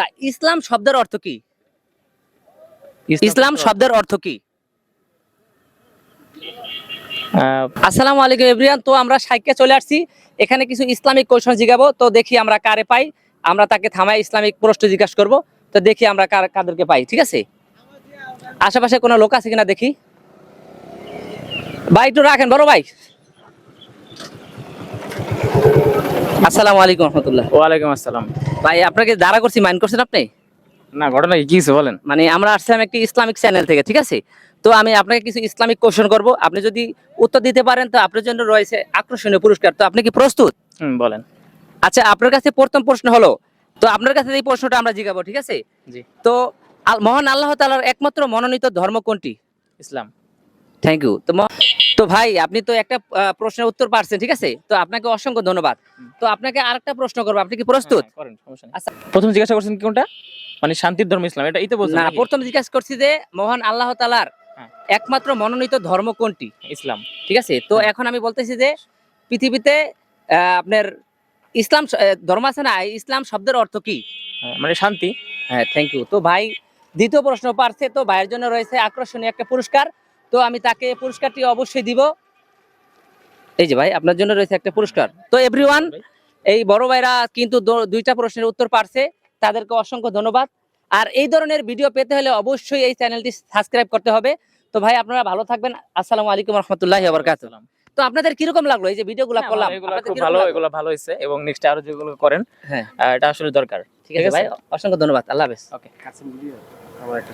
তা ইসলাম শব্দের অর্থ কি? ইসলাম শব্দের অর্থ কি? আসসালামু আলাইকুম এভরিয়ান। তো আমরা সাইকে চলে আসছি। এখানে কিছু ইসলামিক কোশ্চেন জিগাবো। তো দেখি আমরা কারে পাই। আমরা তাকে থামায় ইসলামিক প্রশ্ন জিজ্ঞাসা করব। তো দেখি আমরা কার কাদেরকে পাই ঠিক আছে? আশেপাশে কোনো লোক আছে কিনা দেখি? ভাই একটু রাখেন বড় ভাই। আসসালামু আলাইকুম রহমতুল্লাহ। ওয়ালাইকুম আসসালাম। ভাই আপনাকে দাঁড়া করছি মাইন্ড করছেন আপনি? না ঘটনা কি কিছু বলেন? মানে আমরা আসছিলাম একটি ইসলামিক চ্যানেল থেকে ঠিক আছে? তো আমি আপনাকে কিছু ইসলামিক কোশ্চেন করব। আপনি যদি উত্তর দিতে পারেন তো আপনার জন্য রয়েছে আকর্ষণীয় পুরস্কার। তো আপনি কি প্রস্তুত? হুম বলেন। আচ্ছা আপনার কাছে প্রথম প্রশ্ন হলো তো আপনার কাছে এই প্রশ্নটা আমরা জিগাবো ঠিক আছে? জি। তো মহান আল্লাহ তাআলার একমাত্র মনোনীত ধর্ম কোনটি? ইসলাম। থ্যাংক ইউ তো তো ভাই আপনি তো একটা প্রশ্নের উত্তর পারছেন ঠিক আছে? তো আপনাকে অসংখ্য ধন্যবাদ। তো আপনাকে আরেকটা প্রশ্ন করব আপনি কি প্রস্তুত? হ্যাঁ, আচ্ছা। প্রথম জিজ্ঞাসা করছেন কোনটা? মানে শান্তির ধর্ম ইসলাম এটা এই তো বলছেন না প্রথম জিজ্ঞাসা করছি যে মহান আল্লাহ তাআলার হ্যাঁ। একমাত্র মনোনীত ধর্ম কোনটি? ইসলাম। ঠিক আছে? তো হ্যাঁ। এখন আমি বলতেছি যে পৃথিবীতে আহ, আপনার ইসলাম ধর্ম আছে না ইসলাম শব্দের অর্থ কি? মানে শান্তি। হ্যাঁ থ্যাংক ইউ তো ভাই দ্বিতীয় প্রশ্ন পারছে তো ভাইয়ের জন্য রয়েছে আকর্ষণীয় একটা পুরস্কার তো আমি তাকে পুরস্কারটি অবশ্যই দিব। এই যে ভাই আপনার জন্য রয়েছে একটা পুরস্কার। তো এভরিওয়ান এই বড় ভাইরা কিন্তু দুইটা প্রশ্নের উত্তর পারছে। তাদেরকে অসংখ্য ধন্যবাদ। আর এই ধরনের ভিডিও পেতে হলে অবশ্যই এই চ্যানেলটি সাবস্ক্রাইব করতে হবে। তো ভাই আপনারা ভালো থাকবেন। আসসালামু আলাইকুম রহমতুল্লাহ বরকাত তো আপনাদের কীরকম লাগল এই যে ভিডিওগুলো হ্যাঁ, করলাম? ভালো, এগুলো খুব ভালো এগুলো ভালো হয়েছে এবং নেক্সট আরও যেগুলো করেন হ্যাঁ। এটা আসলে দরকার। ঠিক আছে ভাই অসংখ্য ধন্যবাদ। আল্লাহ হাফেজ। ওকে আমার একটা